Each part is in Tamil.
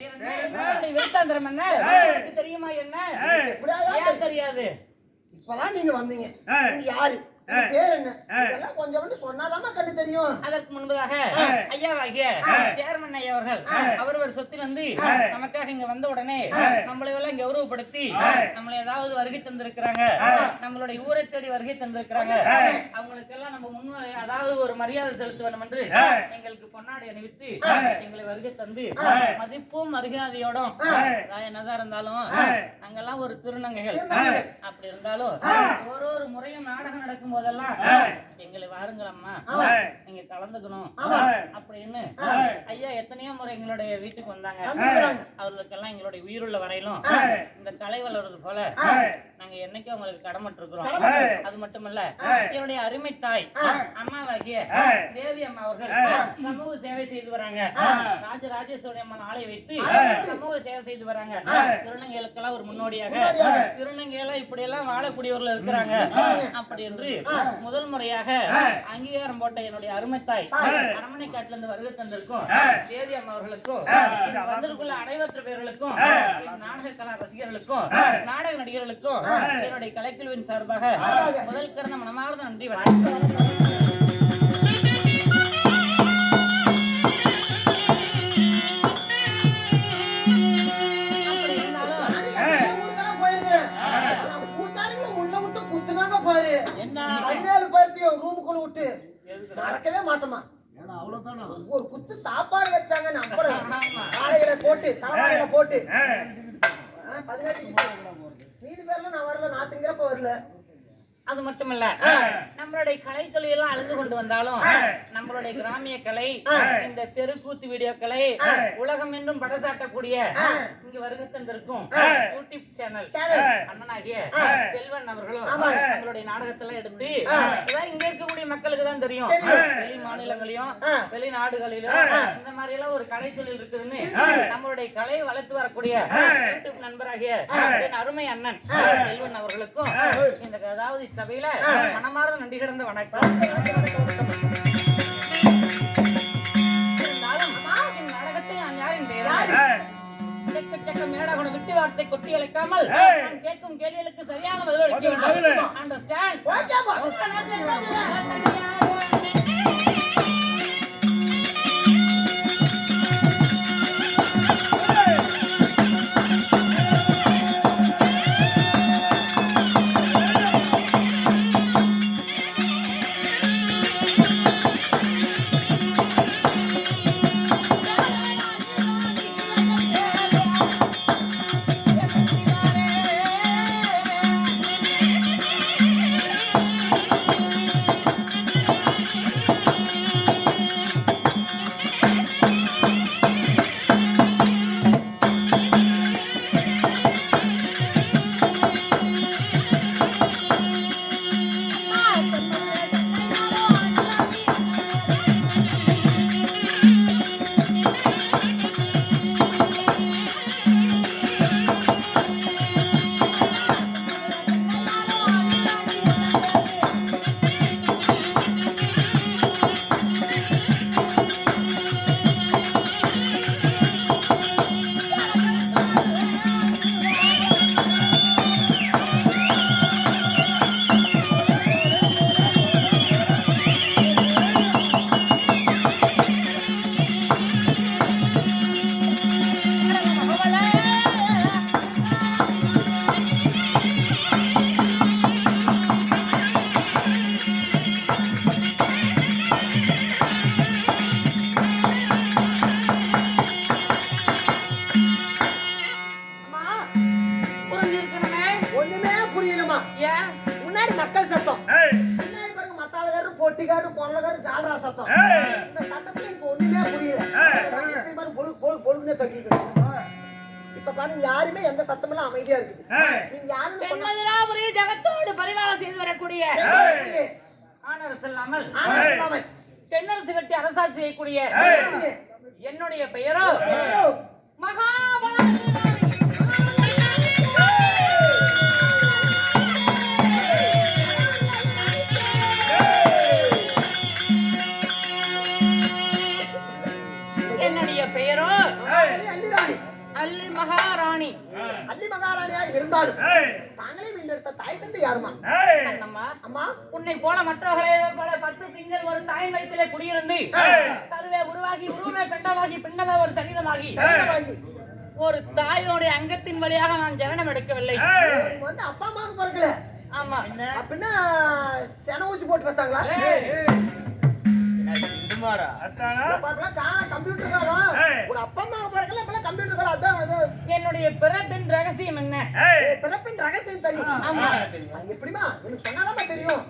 விருத்தாந்திரம் என்ன எனக்கு தெரியுமா என்ன தெரியாது இப்பதான் நீங்க வந்தீங்க யாரு பேர் என்ன? இதெல்லாம் கொஞ்சம் சொன்னாதாம்மா கண்டு தெரியும். அதற்கு முன்பதாக ஐயாவாகிய சேர்மன் ஐயா அவர்கள் அவரவர் சொத்திலிருந்து நமக்காக இங்க வந்த உடனே நம்மளை எல்லாம் கௌரவப்படுத்தி நம்மளை ஏதாவது வருகை தந்திருக்கிறாங்க. நம்மளுடைய ஊரை தேடி வருகை தந்திருக்கிறாங்க. அவங்களுக்கு எல்லாம் நம்ம முன்னுரை அதாவது ஒரு மரியாதை செலுத்த வேண்டும் என்று எங்களுக்கு பொன்னாடை அணிவித்து எங்களை வருகை தந்து மதிப்பும் மரியாதையோடும் அதாவது என்னதான் இருந்தாலும் நாங்கெல்லாம் ஒரு திருநங்கைகள். அப்படி இருந்தாலும் ஒரு ஒரு முறையும் நாடகம் நடக்கும் போதெல்லாம் எங்களை வாருங்களம்மா. நீங்க கலந்துக்கணும். அப்படின்னு. ஐயா எத்தனையோ முறை எங்களுடைய வீட்டுக்கு வந்தாங்க. அவர்களுக்கெல்லாம் எங்களுடைய உயிருள்ள வரையிலும் இந்த கலை வளர்றது போல. நாங்க என்னைக்கும் உங்களுக்கு கடமைட்டு இருக்கிறோம் அது மட்டுமல்ல என்னுடைய அருமை தாய் அம்மாவாகிய தேவி அம்மா அவர்கள் சமூக சேவை செய்து வராங்க. ராஜராஜேஸ்வரி அம்மன் ஆலை வைத்து சமூக சேவை செய்து வராங்க. திருநங்கைகளுக்கெல்லாம் ஒரு முன்னோடியாக திருநங்கையில இப்படி எல்லாம் வாழக்கூடியவர்கள் இருக்கிறாங்க. அப்படி என்று முதல் முறையாக அங்கீகாரம் போட்ட என்னுடைய அருமை தாய் அரமனை காட்டுல இருந்து வருகை தந்திருக்கும் தேவி அம்மா அவர்களுக்கும் வந்திருக்குள்ள அனைவற்ற பேர்களுக்கும் நாடக கலா ரசிகர்களுக்கும் நாடக நடிகர்களுக்கும் என்னுடைய கலைக்குழுவின் சார்பாக முதல் கடந்த மனமார்ந்த நன்றி வணக்கம். மறக்கவே மாட்டோமா? ஒரு குத்து சாப்பாடு வச்சாங்க போட்டு தலைவாழையில போட்டு. பதினெட்டு மீதி பேர்ல நான் வரல நாத்துங்கிறப்ப வரல. அது மட்டுமல்ல நம்மளுடைய கலை தொழிலெல்லாம் அழிந்து கொண்டு வந்தாலும் நம்மளுடைய கிராமிய கலை இந்த தெருக்கூத்து வீடியோ கலை உலகம் என்றும் படசாட்டக்கூடிய இங்க வருகை தந்திருக்கும் யூடியூப் சேனல் அண்ணனாகிய செல்வன் அவர்களும் நம்மளுடைய நாடகத்தெல்லாம் எடுத்து இங்க இருக்கக்கூடிய மக்களுக்கு தான் தெரியும். வெளி மாநிலங்களையும் வெளிநாடுகளிலும் இந்த மாதிரி எல்லாம் ஒரு கலை தொழில் இருக்குதுன்னு நம்மளுடைய கலையை வளர்த்து வரக்கூடிய யூடியூப் நண்பராகிய அருமை அண்ணன் செல்வன் அவர்களுக்கும் இந்த அதாவது சபையில மனமார்ந்த நன்றி கிடந்த வணக்கம். இருந்தாலும் என் நாடகத்தை நான் யாரின் பெயரால் எக்கச்சக்க மேடகோணம் விட்டு வார்த்தை கொட்டி அழைக்காமல் நான் கேட்கும் கேள்விகளுக்கு சரியான பதில் அளிக்க வேண்டும் அண்டர்ஸ்டாண்ட் ஒண்ணுமே புரியல பொழுதுனே தட்டிட்டு. இப்ப பாருங்க யாருமே எந்த சத்தமெல்லாம் அமைதியா இருக்குது நீங்க பெண்மதிராபுரி ஜகத்தோடு பரிவாரம் செய்து வரக்கூடிய. ஆனரசு இல்லாமல். தென்னரசு கட்டி அரசாட்சி செய்யக்கூடிய. என்னுடைய பெயரோ. மகாபாரதி இருந்தாலும் தாங்களே மீண்டெடுத்த தாய் தந்தை யாருமா? அம்மா அம்மா. உன்னை போல மற்றவர்களே போல பத்து திங்கள் ஒரு தாய் வயிற்றிலே குடியிருந்து கருவே உருவாகி உருவமே பெண்டமாகி பின்னமே ஒரு சரீரமாகி. ஒரு தாயோடைய அங்கத்தின் வழியாக நான் ஜனனம் எடுக்கவில்லை. வந்து அப்பா அம்மாவுக்கு பிறக்கல. ஆமா. அப்படின்னா சென ஊசி போட்டு வச்சாங்களா கம்ப்யூட்டர் காலம். ஒரு அப்பா அம்மாவுக்கு பிறக்கல இப்பெல்லாம் கம்ப்யூட்டர் காலம் அதான் அது. என்னுடைய பிறப்பின் ரகசியம் என்ன? பிறப்பின் ரகசியம் தெரியும் எப்படிமா எனக்கு சொன்னாதான் தெரியும்.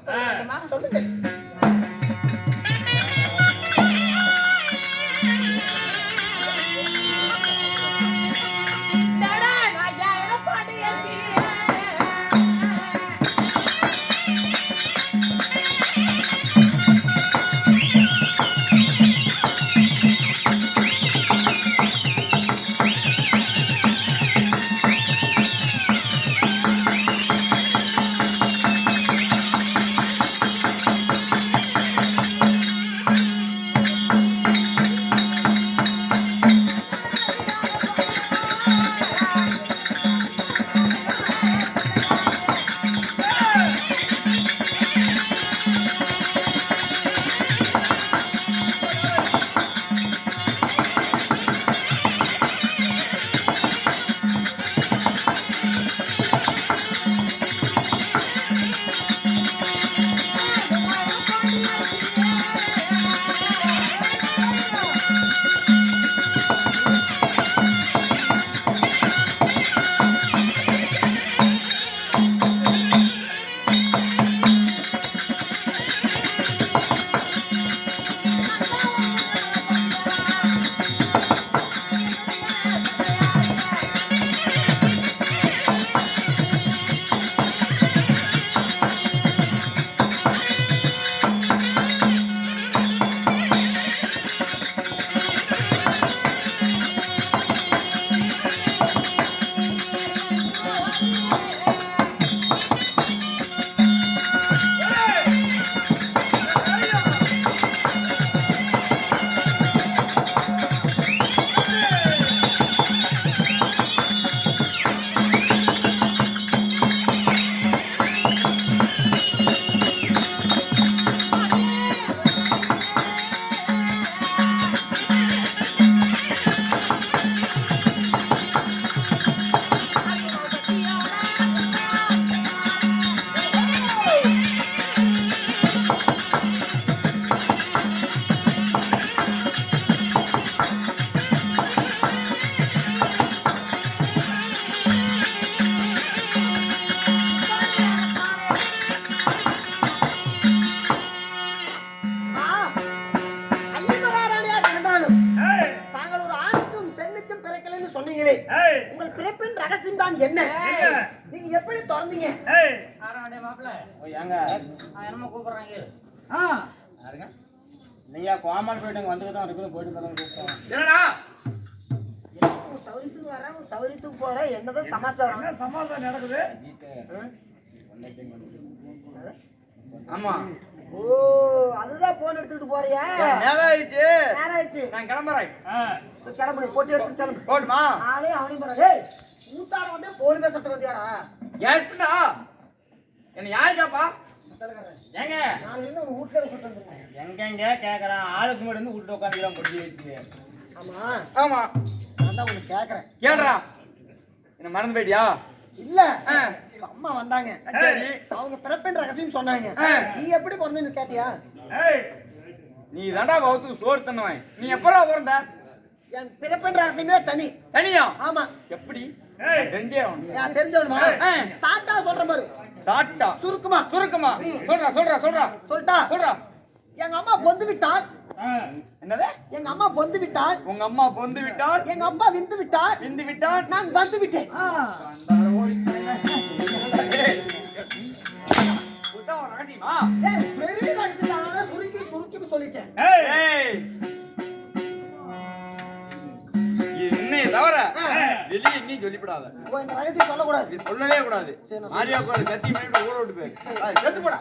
யாருங்க? இல்லையா கோமால் போயிட்டு வந்துட்டு தான் இருக்குது போயிட்டு தான் சௌரியத்துக்கு வரேன் சௌரியத்துக்கு போறேன் என்னதான் சமாச்சாரம்? ஒன்றைக்கு வந்து ஆமா. ஓ அதுதான் போன் எடுத்துட்டு போறியா. நேரம் ஆயிடுச்சு நேரம் ஆயிடுச்சு நான் கிளம்புறேன். கிளம்பு போட்டி எடுத்து கிளம்பு. போட்டுமா? நாளே அவனையும் போறேன் டேய் ஊத்தார வந்து போன் பேசுறது வந்தியாடா ஏத்துடா என்ன ஏங்க? நான் இன்னும் வீட்டுல வச்சுட்டு வந்திருக்கேன் எங்கெங்க கேக்குறான்? ஆளுக்கு முன்னாடி வந்து விட்டு உட்காந்துக்கலாம் முடிஞ்சு வச்சு ஆமா. ஆமா. நான் தான் உனக்கு கேக்குறேன். கேளுடா. என்ன மறந்து போயிட்டியா? இல்ல. அம்மா வந்தாங்க. சரி அவங்க பிறப்பின் ரகசியம் சொன்னாங்க. நீ எப்படி பிறந்தன்னு கேட்டியா? நீ தாண்டா வகுத்துக்கு சோறு தண்ணுவேன் நீ எப்படா பிறந்த? என் பிறப்பின் ரகசியமே தனி. தனியா? ஆமா. எப்படி? தெரிஞ்சவனுமா. சாட்டா சொல்ற மாதிரி சாட்டா? சுருக்குமா? சுருக்கமா? சொல்றா சொல்றா சொல்றா. சொல்லிட்டா சொல்றா. எங்க அம்மா பொந்து விட்டாள் என்னது? எங்க அம்மா பொந்து விட்டாள். உங்க அம்மா பொந்து விட்டால் எங்க அப்பா விந்து விட்டாள். விந்து விட்டால் நான் வந்து விட்டேன். சுருக்கி சுருக்கி சொல்லிட்டேன். என்னைய தவிர வெளியே இன்னும் சொல்லிவிடாத இந்த ரகசியம் சொல்லக்கூடாது. சொல்லவே கூடாது. மாரியா கோயில் கத்தி பண்ணிட்டு ஊற விட்டு போய் செத்து போடா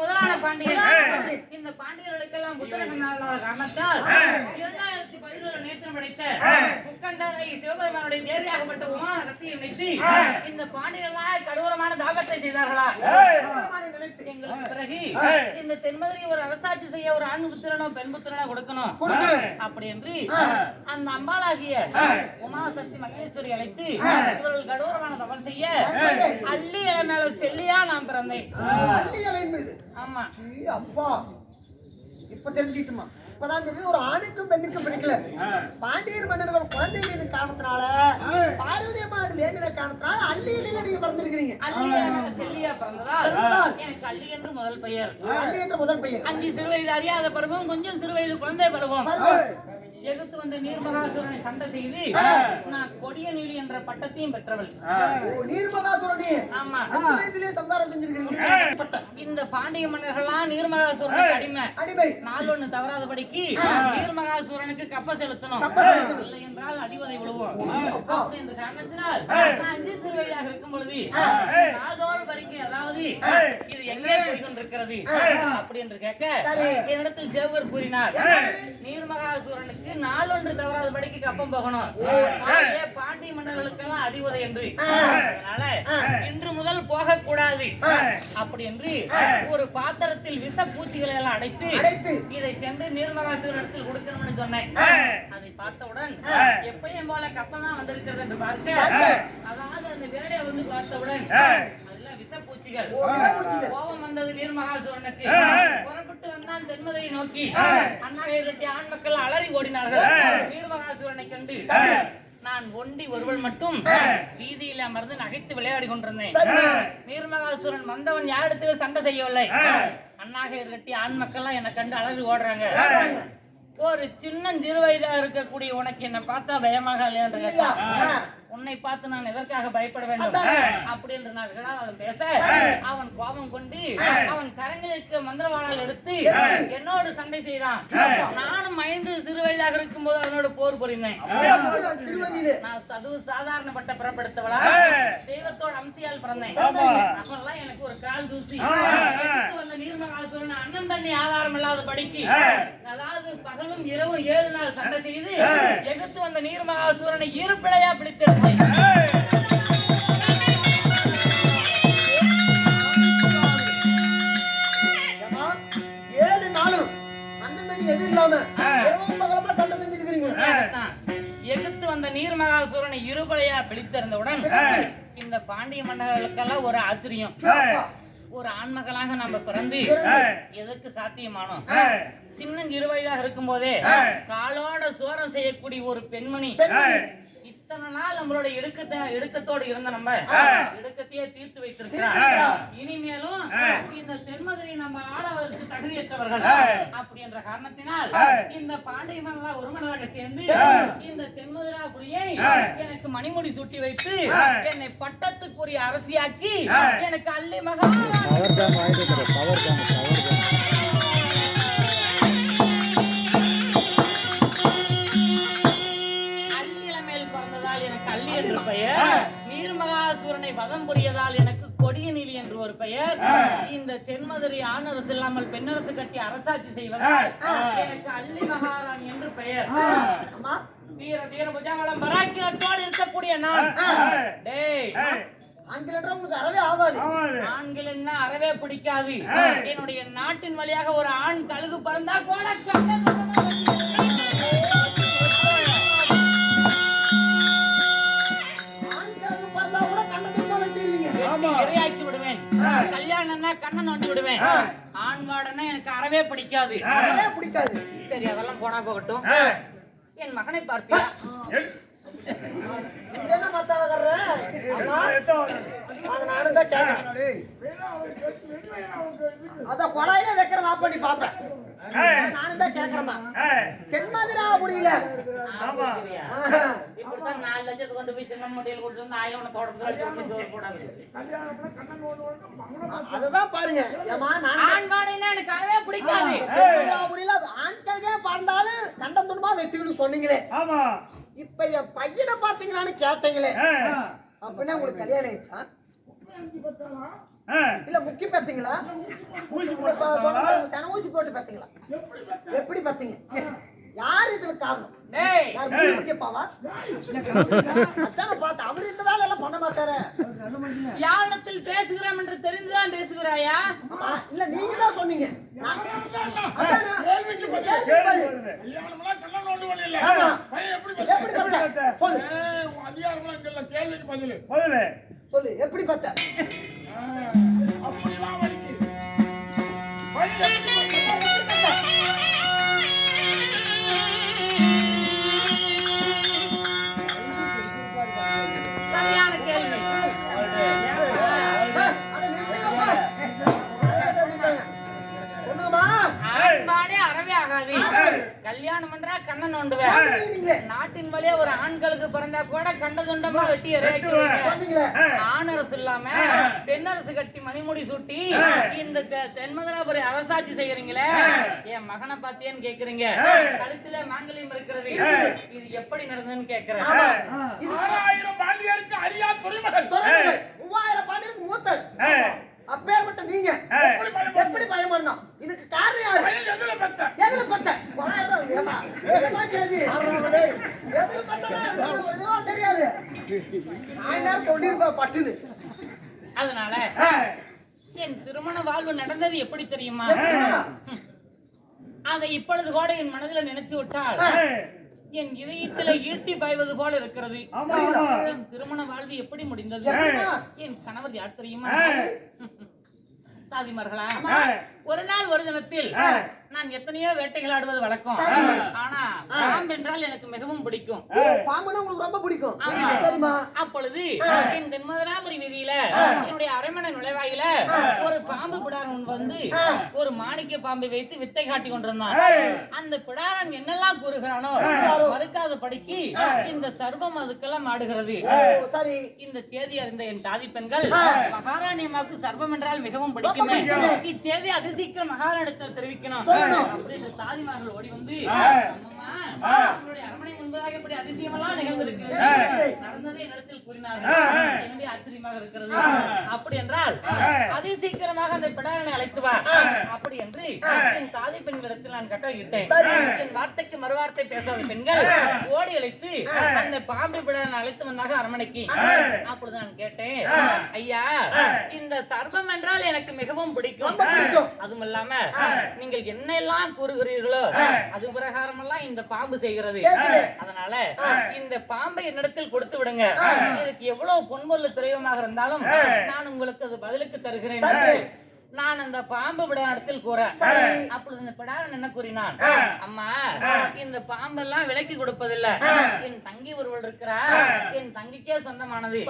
போடாதே ஏய். இந்த பாண்டியர்களுக்கெல்லாம் புத்தகங்களான காரணத்தால் இரண்டாயிரத்தி பதினோரு நேற்று படைத்த முக்கண்டரை சிவபெருமானுடைய தேவியாகப்பட்ட உமா சக்தியை வைத்து இந்த பாண்டியர்களால் கடூரமான தாபத்தை செய்தார்களா? பிறகு இந்த தென்மதுரை ஒரு அரசாட்சி செய்ய ஒரு ஆண் புத்திரனோ பெண் புத்திரனோ கொடுக்கணும். அப்படி என்று அந்த அம்பாளாகிய உமாசக்தி மகேஸ்வரி அழைத்து இவர்கள் கடூரமான தவம் செய்ய அள்ளி மேல செல்லியா நான் பிறந்தேன். ஆமா. அப்பா. இப்ப தெரிஞ்சுக்கிட்டுமா இப்பதான் தெரியுது ஒரு ஆணுக்கும் பெண்ணுக்கும் பிடிக்கல. பாண்டியர் மன்னர்கள் குழந்தை மீது காரணத்தினால பார்வதி அம்மான் வேண்டிய காரணத்தினால அள்ளியில நீங்க பிறந்திருக்கிறீங்க. எனக்கு அள்ளி என்று முதல் பெயர். அள்ளி என்ற முதல் பையன் அஞ்சு சிறு வயது அறியாத பருவம் கொஞ்சம் சிறு வயது குழந்தை பருவம். எகுத்து வந்த நீர்மகாசுரனை சண்டை செய்து நான் கொடிய நீலி என்ற பட்டத்தையும் பெற்றவள். நீர்மகாசுரனே. ஆமா. வயசுலயே சம்சாரம் இந்த பாண்டிய மன்னர்கள்லாம் நீர்மகாசுரனுக்கு அடிமை. அடிமை. நாள் ஒண்ணு தவறாதபடிக்கு நீர்மகாசூரனுக்கு கப்ப செலுத்தணும். இல்லை என்றால் அடிவதை விழுவோம் அப்படி என்ற காரணத்தினால் நான் அஞ்சு சிறு வயதாக இருக்கும் பொழுது நாள்தோறும் படிக்க அதாவது இது எங்கே போய் கொண்டிருக்கிறது அப்படி என்று கேட்க என்னிடத்தில் சேவர் கூறினார் நீர்மகாசூரனுக்கு நாள் ஒன்று தவறாதபடிக்கு கப்பம் போகணும். பாண்டிய மன்னர்களுக்கெல்லாம் அடிவதை என்று அதனால இன்று முதல் போகக்கூடாது. அப்படி என்று ஒரு பாத்திரத்தில் விஷ பூச்சிகளை எல்லாம் அடைத்து. இதை சென்று நீர்மகாசூரத்தில் கொடுக்கணும்னு சொன்னேன். அதை பார்த்தவுடன் எப்பயும் போல கப்பலாம் வந்திருக்கிறது என்று பார்க்க. அதாவது அந்த வேலையை வந்து பார்த்தவுடன் விஷப்பூச்சிகள். கோபம் வந்தது நீர்மகாசூரனுக்கு புறப்பட்டு வந்தான் தென்மதுரை நோக்கி அண்ணாவை கட்டி ஆண் மக்கள் அலறி ஓடினார்கள். நீர்மகாசூரனை கண்டு நான் ஒண்டி ஒருவள் மட்டும் வீதியில் அமர்ந்து நகைத்து விளையாடி கொண்டிருந்தேன். நீர்மகாசுரன் வந்தவன் யாரிடத்திலும் சண்டை செய்யவில்லை. அண்ணாக கட்டி ஆண் மக்கள்லாம் என்னை கண்டு அலறி ஓடுறாங்க. ஒரு சின்ன சிறு வயதா இருக்கக்கூடிய உனக்கு என்ன பார்த்தா பயமாக இல்லையான்னு கேட்டான். உன்னை பார்த்து நான் எதற்காக பயப்பட வேண்டும்? அப்படி என்று நான் அவன் பேச அவன் கோபம் கொண்டு அவன் கரங்களுக்கு மந்திரவாளால் எடுத்து என்னோடு சண்டை செய்தான். நானும் ஐந்து சிறு வயதாக இருக்கும்போது அவனோட போர் புரிந்தேன். நான் சதுவு சாதாரணப்பட்ட பிறப்படுத்தவளா? தெய்வத்தோட அம்சியால் பிறந்தேன். அப்பெல்லாம் எனக்கு ஒரு கால் தூசி. வந்த நீர்மகாசுரன் அண்ணன் தண்ணி ஆதாரம் இல்லாத படிக்கு அதாவது பகலும் இரவும் ஏழு நாள் சண்டை செய்து எகுத்து வந்த நீர்மகாசூரனை இரு பிழையா பிடித்திருந்தேன். பிடித்திருந்தவுடன் இந்த பாண்டிய மன்னர்களுக்கெல்லாம் ஒரு ஆச்சரியம். ஒரு ஆண்மகளாக நம்ம பிறந்து எதற்கு சாத்தியமானோம் சின்ன இரு வயதாக இருக்கும் போதே காலோட சோரம் செய்யக்கூடிய ஒரு பெண்மணி இத்தனை நாள் நம்மளோட இடுக்கத்தை இடுக்கத்தோடு இருந்த நம்ம இடுக்கத்தையே தீர்த்து வைத்திருக்கிறார். இனிமேலும் இந்த தென்மதுரை நம்ம ஆளவருக்கு தகுதியற்றவர்கள் அப்படி என்ற காரணத்தினால் இந்த பாண்டிய மன்னரா ஒருமனதாக சேர்ந்து இந்த தென்மதுராபுரியை எனக்கு மணிமுடி சுட்டி வைத்து என்னை பட்டத்துக்குரிய அரசியாக்கி எனக்கு அள்ளி மகா அள்ளி நீர்மகாசூரனை வதம் புரியதால் எனக்கு கொடிய நீலி என்று ஒரு பெயர். இந்த தென்மதுரை ஆணரசு இல்லாமல் பெண்ணரசு கட்டி அரசாட்சி செய்வதால் எனக்கு அள்ளி மகாராணி என்று பெயர். வீர வீர புஜாவளம் பராக்கிரத்தோடு இருக்கக்கூடிய நான் டேய் அறவே பிடிக்காது. என்னுடைய நாட்டின் வழியாக ஒரு ஆண் கழுகு பறந்தா கூட கண்ணை நோண்டி விடுவேன். ஆண் மாடன்னா எனக்கு அறவே பிடிக்காது. அறவே பிடிக்காது. சரி அதெல்லாம் போனா போகட்டும். என் மகனை பார்ப்பியா அதை கொடாயில வைக்கிற வாப்படி பாப்பேன் நானும் தான் கேட்கிறேம்மா தென்மதுராபுரியில நாலு லட்சத்தை கொண்டு போய் சின்ன முடியல் கொடுத்து வந்து சோறு போடாது. அதுதான் பாருங்க. ஏம்மா நான் எனக்கு அறவே பிடிக்காது. தென்மதுராபுரியில ஆண்களுக்கே பிறந்தாலும் கண்டம் துண்டமா வெட்டிக்கணும் சொன்னீங்களே இப்ப என் பையனை பாத்தீங்களான்னு கேட்டீங்களே. அப்படின்னா உங்களுக்கு கல்யாணம் ஆயிடுச்சா? இல்ல முக்கி பார்த்தீங்களா ஊசி போட்டு ப- பார்த்தாங்களா? சொல்லுங்க, சன ஊசி போட்டு பார்த்தீங்களா எப்படி பார்த்தீங்க யார் இதுல காரணம் அவர் இந்த வேலை எல்லாம் பண்ண மாட்டாரு. யாழத்தில் பேசுகிறோம் என்று தெரிந்துதான் பேசுகிறாயா? இல்ல நீங்க தான் சொன்னீங்க. நான்- அதானே? கேள்விக்கு பதில். கல்யாணம் பண்றா கண்ணன் நோண்டுவேன் நாட்டின் வழியே ஒரு ஆண்களுக்கு பிறந்தா கூட கண்ட துண்டமா வெட்டி ஆணரசு இல்லாம பெண்ணரசு கட்டி மணிமுடி சூட்டி இந்த தென்மதுராபுரி அரசாட்சி செய்யறீங்களே? என் மகனை பாத்தியேன்னு கேக்குறீங்க. கழுத்துல மாங்கல்யம் இருக்கிறது. இது எப்படி நடந்ததுன்னு கேக்குறேன். ஆறாயிரம் பாண்டியருக்கு அறியா துறைமகள். மூவாயிரம் பாண்டியருக்கு மூத்தன் அப்பேற்பட்ட நீங்க. எப்படி பயம் பண்ணோம் இதுக்கு காரணம் யாரு? எதுல பெத்த? எதுல பத்த கேள்வி? எதுல பத்தனா தெரியாது. நான் என்ன சொல்லிருப்பேன் பட்டுன்னு? அதனால என் திருமண வாழ்வு நடந்தது எப்படி தெரியுமா? அதை இப்பொழுது கூட என் மனதில் நினைத்து விட்டால் என் இதயத்தில ஈட்டி பாய்வது போல இருக்கிறது. என் திருமண வாழ்வு எப்படி முடிந்தது? என் கணவர் யார் தெரியுமா? சாதிமார்களா? ஒரு நாள் ஒரு தினத்தில் நான் எத்தனையோ வேட்டைகள் ஆடுவது வழக்கம். ஆனா பாம்பு என்றால் எனக்கு மிகவும் பிடிக்கும். பாம்புனா உங்களுக்கு ரொம்ப பிடிக்கும். சரிம்மா. அப்பொழுது என் தென்மதுராபுரி வீதியில என்னுடைய அரண்மனை நுழைவாயில ஒரு பாம்பு பிடாரன் வந்து ஒரு மாணிக்க பாம்பை வைத்து வித்தை காட்டி கொண்டிருந்தான். அந்த பிடாரன் என்னெல்லாம் கூறுகிறானோ மறுக்காத படிக்கு இந்த சர்வம் அதுக்கெல்லாம் ஆடுகிறது. சரி. இந்த செய்தி அறிந்த என் தாதி பெண்கள் மகாராணி அம்மாவுக்கு சர்வம் என்றால் மிகவும் பிடிக்குமே. இச்செய்தி அதிசீக்கிரம் மகாராணிடத்தில் தெரிவிக்கணும். தாதிமார்கள் ஓடி வந்து முன்பதாக இப்படி அதிசயமெல்லாம் நிகழ்ந்திருக்கு. நடந்ததை என்னிடத்தில் கூறினார்கள். என்னுடைய ஆச்சரியமாக இருக்கிறது. அப்படி என்றால் அதிசீக்கிரமாக அந்த பிடாரனை அழைத்து வா. அப்படி என்று என் தாதி பெண்களிடத்தில் நான் கட்டளையிட்டேன் என் வார்த்தைக்கு மறுவார்த்தை பேசாத பெண்கள் ஓடி அழைத்து அந்த பாம்பு பிடாரனை அழைத்து வந்தாக அரண்மனைக்கு. அப்பொழுது நான் கேட்டேன் ஐயா இந்த சர்வம் என்றால் எனக்கு மிகவும் பிடிக்கும். அதுவும் இல்லாம நீங்கள் என்னெல்லாம் கூறுகிறீர்களோ அது பிரகாரம் எல்லாம் இந்த பாம்பு செய்கிறது. அதனால இந்த பாம்பை என்னிடத்தில் கொடுத்து விடுங்க. இதுக்கு எவ்வளவு பொன்மொருள் திரைவமாக இருந்தாலும் நான் உங்களுக்கு அது பதிலுக்கு தருகிறேன். என்று நான் அந்த பாம்பு விட இடத்தில் கூறேன் அப்பொழுது இந்த பிடாரன் என்ன கூறினான்? அம்மா இந்த பாம்பெல்லாம் விலைக்கு கொடுப்பதில்லை. என் தங்கி ஒருவள் இருக்கிறா. என் தங்கிக்கே சொந்தமானது.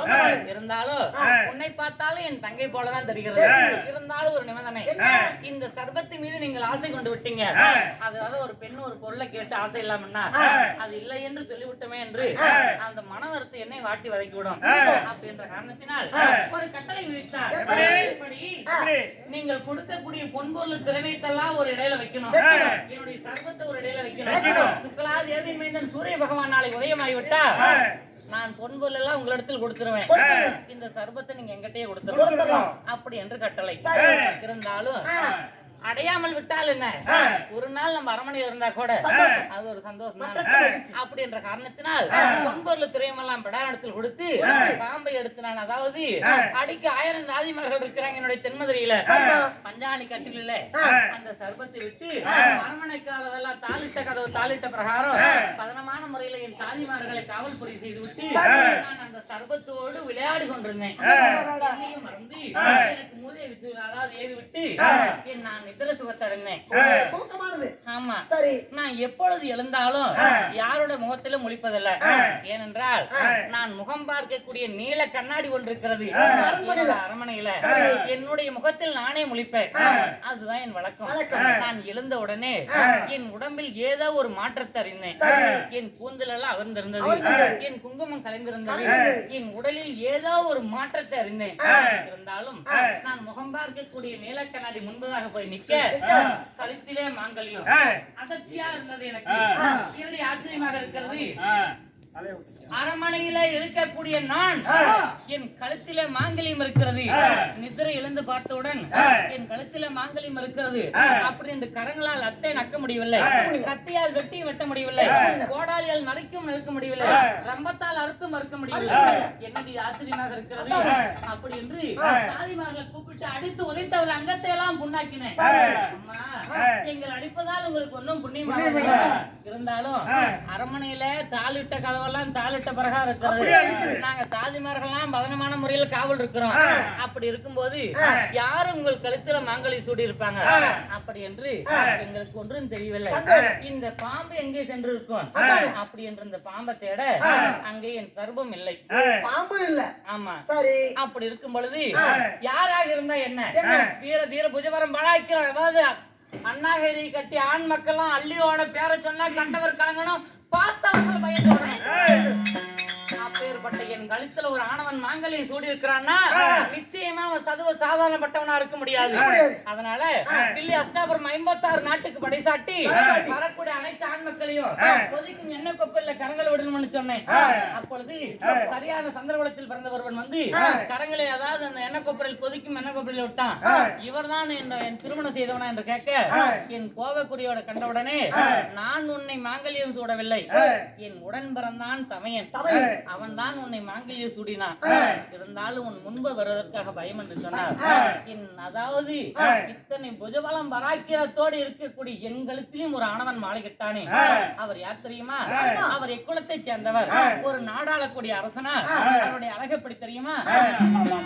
இருந்தாலும் உன்னை பார்த்தாலும் என் தங்கை போலதான் தெரிகிறது. இருந்தாலும் ஒரு நிபந்தனை. இந்த சர்பத்து மீது நீங்கள் ஆசை கொண்டு விட்டீங்க. அதாவது ஒரு பெண் ஒரு பொருளை கேட்டு ஆசை இல்லாமன்னா அது இல்லை என்று சொல்லிவிட்டோமே என்று அந்த மன வருத்தம் என்னை வாட்டி வதக்கி விடும் அப்படின்ற காரணத்தினால் ஒரு கட்டளை எப்படி? நீங்கள் கொடுக்கக்கூடிய பொன்பொருள் திரவியத்தெல்லாம் ஒரு இடையில வைக்கணும். என்னுடைய சர்வத்தை ஒரு இடையில வைக்கணும். சுக்லா தேவி மைந்தன் சூரிய பகவான் நாளை உதயமாகிவிட்டா நான் பொன்பொருள் எல்லாம் உங்களிடத்தில் கொடுத்துருவேன். இந்த சர்பத்தை நீங்க எங்கிட்டயே கொடுத்துருவோம் அப்படி என்று கட்டளை. இருந்தாலும் அடையாமல் விட்டால் என்ன? ஒரு நாள் நம்ம அரண்மனையில் இருந்தா கூட அது ஒரு சந்தோஷம் தான்? அப்படி என்ற காரணத்தினால் பொன்பொருள் திரையமெல்லாம் பிடாரத்தில் கொடுத்து பாம்பை எடுத்து நான் அதாவது அடிக்க ஆயிரம் தாதிமார்கள் இருக்கிறாங்க என்னுடைய தென்மதுரையில. பஞ்சாணி கட்டில அந்த சர்பத்தை விட்டு அரண்மனைக்காரதெல்லாம் தாளிட்ட கதவு தாளிட்ட பிரகாரம் பதனமான முறையில என் தாதிமார்களை காவல் புரி செய்து விட்டு நான் அந்த சர்பத்தோடு விளையாடி கொண்டிருந்தேன். மறந்து எனக்கு விட்டு அதாவது ஏவி விட்டு நான் நித்திர சுகத்தை அடைந்தேன் தூக்கமானது ஆமா. சரி. நான் எப்பொழுது எழுந்தாலும் யாரோட முகத்திலும் முழிப்பதில்லை ஏனென்றால் நான் முகம் பார்க்கக்கூடிய நீல கண்ணாடி ஒன்று இருக்கிறது அரண்மனையில. என்னுடைய முகத்தில் நானே முழிப்பேன். அதுதான் என் வழக்கம். நான் எழுந்த உடனே என் உடம்பில் ஏதோ ஒரு மாற்றத்தை அறிந்தேன். என் கூந்தல் எல்லாம் அகர்ந்திருந்தது. என் குங்குமம் கலைந்திருந்தது. என் உடலில் ஏதோ ஒரு மாற்றத்தை அறிந்தேன். இருந்தாலும் நான் முகம் பார்க்கக்கூடிய நீல கண்ணாடி முன்பதாக போய் நிக்க கழுத்திலே மாங்கல்யம். அகத்தியா இருந்தது எனக்கு. ஆச்சரியமாக இருக்கிறது. அரண்மனையில இருக்கக்கூடிய நான் என் கழுத்தில மாங்கல்யம் இருக்கிறது. நிதிரை எழுந்து பார்த்தவுடன் என் கழுத்தில மாங்கல்யம் இருக்கிறது. அப்படி என்று கரங்களால் அத்தை நக்க முடியவில்லை. கத்தியால் வெட்டி வெட்ட முடியவில்லை. கோடாலியால் நறுக்கும் நறுக்க முடியவில்லை. ரம்பத்தால் அறுத்து மறுக்க முடியவில்லை. என்னடி ஆச்சரியமாக இருக்கிறது. அப்படி என்று சாதிமார்களை கூப்பிட்டு அடித்து உதைத்த ஒரு அங்கத்தை எல்லாம் புண்ணாக்கினேன். அம்மா எங்கள் அடிப்பதால் உங்களுக்கு ஒன்றும் புண்ணியமாக இருந்தாலும் அரண்மனையில தாளிட்ட கதவெல்லாம் தாளிட்ட பிரகாரம் இருக்கிறது. நாங்க தாதிமார்கள்லாம் பதனமான முறையில காவல் இருக்கிறோம். அப்படி இருக்கும்போது யாரும் உங்கள் கழுத்துல மாங்கலி சூடி இருப்பாங்க அப்படி என்று எங்களுக்கு ஒன்றும் தெரியவில்லை. இந்த பாம்பு எங்கே சென்று இருக்கும் அப்படி என்று இந்த பாம்பை தேட அங்கே என் சர்பம் இல்லை. பாம்பு இல்ல. ஆமா. சரி. அப்படி இருக்கும் பொழுது யாராக இருந்தா என்ன? வீர தீர புஜபரம் பழாக்கிறோம் அதாவது அண்ணாகிரி கட்டி ஆண் மக்கள்லாம் அள்ளியோட பேரை சொன்னா கண்டவர் கலங்கணும். பார்த்தவர்கள் பயந்து அப்பேற்பட்ட என் கழுத்துல ஒரு ஆணவன் மாங்கல்யம் சூடி இருக்கிறான்னா நிச்சயமா அவன் சதுவ சாதாரணப்பட்டவனா இருக்க முடியாது. அதனால தில்லி அஷ்டாபுரம் ஐம்பத்தாறு நாட்டுக்கு படைசாட்டி. வரக்கூடிய அனைத்து ஆண் மக்களையும் கொதிக்கும் எண்ணெய் கொப்பில்ல கரங்களை விடணும்னு சொன்னேன். அப்பொழுது சரியான சந்திரகுலத்தில் பிறந்த ஒருவன் வந்து கரங்களை அதாவது அந்த எண்ணெய் கொப்பரில் கொதிக்கும் எண்ணெய் கொப்பரில் விட்டான். இவர்தான் என் என் திருமணம் செய்தவனா என்று கேட்க என் கோவக்குடியோட கண்டவுடனே நான் உன்னை மாங்கல்யம் சூடவில்லை. என் உடன் பிறந்தான் தமையன். தமையன். அவன் தான் உன்னை மாங்கல்யம் சூடினான். இருந்தாலும் உன் முன்பு வருவதற்காக பயம் என்று சொன்னார். என் அதாவது இத்தனை புஜபலம் பராக்கிரத்தோடு இருக்கக்கூடிய என் கழுத்திலும் ஒரு ஆணவன் மாலை கட்டானே. அவர் யார் தெரியுமா? அவர் எக்குலத்தை சேர்ந்தவர். ஒரு நாடாளக்கூடிய அரசனா? அவருடைய அழகப்படி தெரியுமா? அம்மா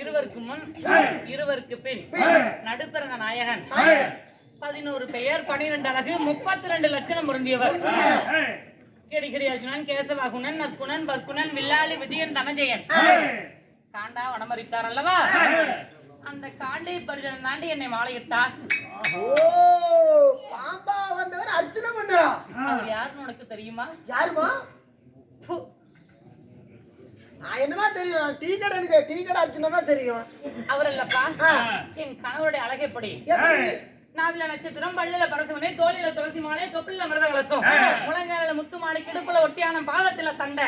இருவருக்கு முன் இருவருக்கு பின். நடுப்பிறந்த நாயகன். பதினோரு பெயர் பனிரெண்டு அழகு முப்பத்தி ரெண்டு லட்சணம் பொருந்தியவர். கிடிகிடி அர்ஜுனன் கேசவகுணன் நற்குணன் பற்குணன் வில்லாளி விஜயன் தனஜெயன் காண்டா வனமரித்தார் அல்லவா? அந்த காண்டை பரிஜனம் தாண்டி என்னை மாலையிட்டார் பாம்பா வந்தவர் அர்ச்சனை பண்றா யாருன்னு உனக்கு தெரியுமா? யாருமா? என்னமா தெரியும்? டீ கடை எனக்கு டீ கடை அர்ச்சனை தான் தெரியும். அவர் அல்லப்பா ஆ. என் கணவருடைய அழகைப்படி நாவில நட்சத்திரம் பல்லில பரசுவனே தோளில துளசி மாலை தொப்பில மிருத கலசம் முழங்கால முத்து மாலை கிடுப்புல ஒட்டியான பாதத்துல சண்டை.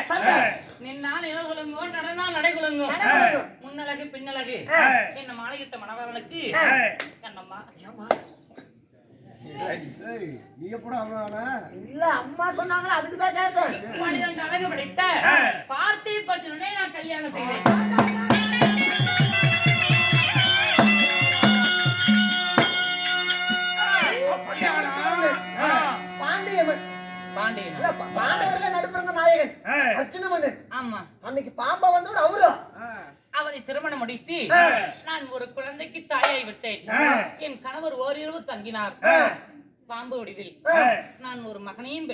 நின்னா நிலகுலங்கோ நடனா நடைகுலங்கோ நடைகுலங்கும். முன்னழகு பின்னழகு. என்ன மாலையிட்ட மணவர்களுக்கு? கண்ணம்மா நீ எப்படா அவனா இல்ல அம்மா சொன்னாங்களா? அதுக்கு தான் கேட்டேன். மனிதன் அழகு படைத்த பார்த்தி பற்றினே நான் கல்யாணம் செய்தேன். பாண்டியன்? பாண்டவர்களே நடுப்பிறந்த நாயகன். அர்ச்சனை பண்ணு ஆமா. அன்னைக்கு பாம்பா வந்தவர் அவரு. அவரை திருமணம் முடித்து. நான் ஒரு குழந்தைக்கு தாயாய் விட்டேன். என் கணவர் ஓரிரவு தங்கினார். பாம்பு வடிவில். நான் ஒரு மகனையும்.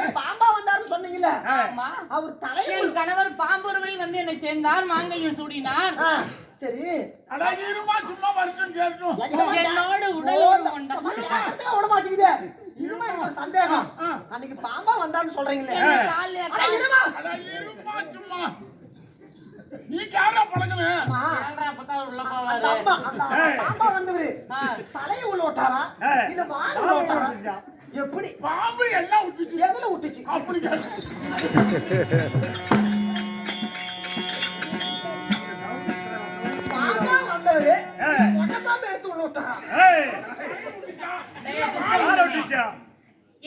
நீ பாம்பா வந்தாருன்னு சொன்னீங்கல்ல. அவர் தலையில் என் கணவர் பாம்புருவில் வந்து என்னை சேர்ந்தார் மாங்கல்யம் சூடினார் சரி அடா, இருமா, சும்மா வருஷம் கேட்கணும். என்னோடு உடல் விட மாட்டேங்குதே. இருமா, ஒரு சந்தேகம். அன்னைக்கு பாம்பா வந்தான்னு சொல்றீங்களே. நீ கேமரா ஏய். பாம்பா வந்தவரு. தலையை உள்ள விட்டாரா. இல்ல வாழை உள்ள விட்டாரா? எப்படி? பாம்பு எல்லாம் விட்டுச்சு எதுல விட்டுச்சு அப்படி பாம்பா வந்தவரு பாம்பு எடுத்து உள்ள விட்டாரா?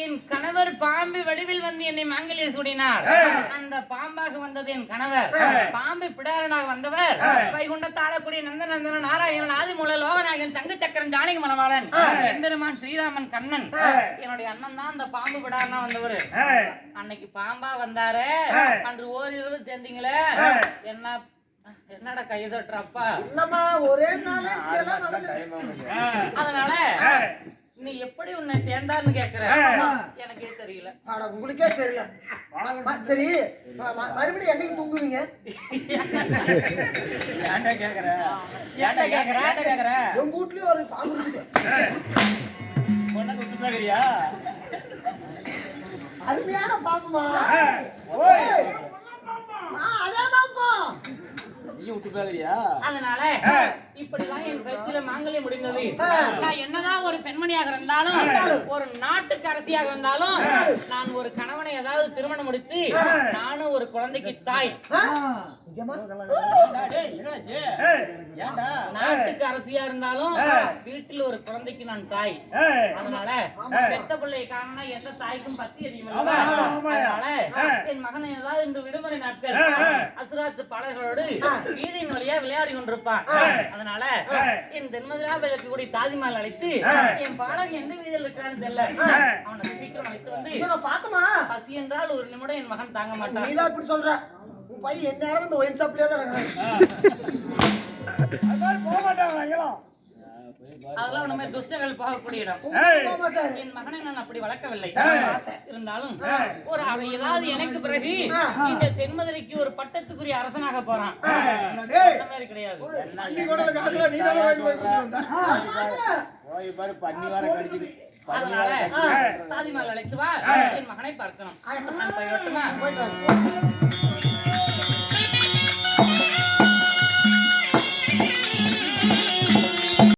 என் கணவர் பாம்பு வடிவில் வந்து என்னை மாங்கல்ய சூடினார். அந்த பாம்பாக வந்தது என் கணவர். பாம்பு பிடாரனாக வந்தவர். வைகுண்டத்தை ஆளக்கூடிய நந்தநந்தன நாராயணன் ஆதிமூல லோகநாயகன் தங்க சக்கரன் ஜானகி மணவாளன் எம்பெருமான் ஸ்ரீராமன் கண்ணன். என்னுடைய அண்ணன் தான் அந்த பாம்பு பிடாரனா வந்தவர். அன்னைக்கு பாம்பா வந்தாரு. அன்று ஓரிரவு சேர்ந்தீங்களே. என்ன என்னடா கை தட்டுறப்பா? இல்லம்மா ஒரே நாளே. அதனால. நீ எப்படி உன்னை சேர்ந்தான்னு கேக்குற. எனக்கே தெரியல. அட, உங்களுக்கே தெரியல. சரி மறுபடியும் என்னைக்கு தூங்குவீங்க? ஏன்டா கேக்குற? ஏன்டா கேக்குற? ஏன்டா கேக்குற? உங்க வீட்லயும் ஒரு பாம்பு இருக்குது. பொண்ணை அருமையான பாம்புமா. ஓய். அதேதான்ப்பா நீ விட்டு பாக்குறியா அதனால. இப்படிதான் என் கட்சியில மாங்கல்யம் முடிந்தது. நான் என்னதான் ஒரு பெண்மணியாக இருந்தாலும் ஒரு நாட்டுக்கு அரசியாக இருந்தாலும் நான் ஒரு கணவனை ஏதாவது திருமணம் முடித்து. நானும் ஒரு குழந்தைக்கு தாய் நாட்டுக்கு அரசியா இருந்தாலும். வீட்டில் ஒரு குழந்தைக்கு நான் தாய். அதனால. பெத்த பிள்ளையை காரணம் எந்த தாய்க்கும் பத்தி ஆமாய்யா. அதனால. என் மகன் ஏதாவது இன்று விடுமுறை நாட்கள். அசுராத்து பாடல்களோடு வீதியின் வழியா விளையாடி கொண்டிருப்பான். அதனால. என் தென்மதிரா விளக்கக்கூடிய தாதிமால் அழைத்து. என் பாலகன் எந்த வீதியில் இருக்கிறான்னு தெரியல. அவனை சீக்கிரம் அழைத்து வந்து பார்த்தமா பசி என்றால் ஒரு நிமிடம் என் மகன் தாங்க மாட்டான் நீதான் இப்படி சொல்ற உன் பையன் என்ன நேரம் இந்த ஒயின் ஷாப்லயே தான் போக எல்லாம். அதெல்லாம் உண்மை துஷ்டர்கள் போகக்கூடிய இடம். என் மகனை நான் அப்படி வளர்க்கவில்லை. இருந்தாலும் ஒரு அவன் ஏதாவது எனக்கு பிறகு இந்த தென்மதுரைக்கு ஒரு பட்டத்துக்குரிய அரசனாக போறான். கிடையாது. போய் பாரு பண்ணி வர கடிச்சிட்டு பண்ணி அதனால தாதிமால் அழைத்து வா. என் மகனை பார்க்கணும். நான் போய் வரட்டுமா?